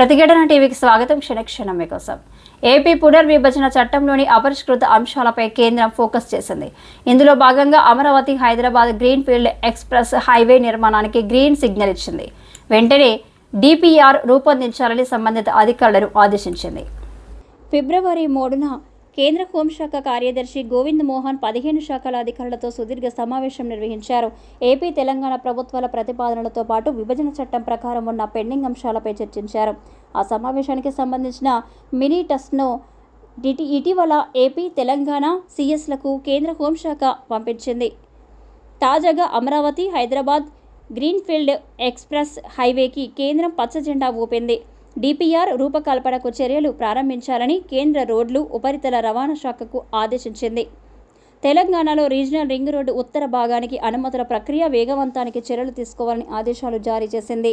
ప్రతిఘటన టీవీకి స్వాగతం. క్షణక్షణం మీకోసం. ఏపీ పునర్విభజన చట్టంలోని అపరిష్కృత అంశాలపై కేంద్రం ఫోకస్ చేసింది. ఇందులో భాగంగా Amaravati Hyderabad green field express highway నిర్మాణానికి గ్రీన్ సిగ్నల్ ఇచ్చింది. వెంటనే డిపిఆర్ రూపొందించాలని సంబంధిత అధికారులను ఆదేశించింది. ఫిబ్రవరి మూడున కేంద్ర హోంశాఖ కార్యదర్శి గోవింద్ మోహన్ పదిహేను శాఖల అధికారులతో సుదీర్ఘ సమావేశం నిర్వహించారు. ఏపీ తెలంగాణ ప్రభుత్వాల ప్రతిపాదనలతో పాటు విభజన చట్టం ప్రకారం ఉన్న పెండింగ్ అంశాలపై చర్చించారు. ఆ సమావేశానికి సంబంధించిన మినీ టస్ట్ను ఇటి ఇటీవల ఏపీ తెలంగాణ సీఎస్లకు కేంద్ర హోంశాఖ పంపించింది. తాజాగా అమరావతి హైదరాబాద్ గ్రీన్ఫీల్డ్ ఎక్స్ప్రెస్ హైవేకి కేంద్రం పచ్చ జెండా ఊపింది. డిపిఆర్ రూపకల్పనకు చర్యలు ప్రారంభించాలని కేంద్ర రోడ్లు ఉపరితల రవాణా శాఖకు ఆదేశించింది. తెలంగాణలో రీజనల్ రింగ్ రోడ్డు ఉత్తర భాగానికి అనుమతుల ప్రక్రియ వేగవంతానికి చర్యలు తీసుకోవాలని ఆదేశాలు జారీ చేసింది.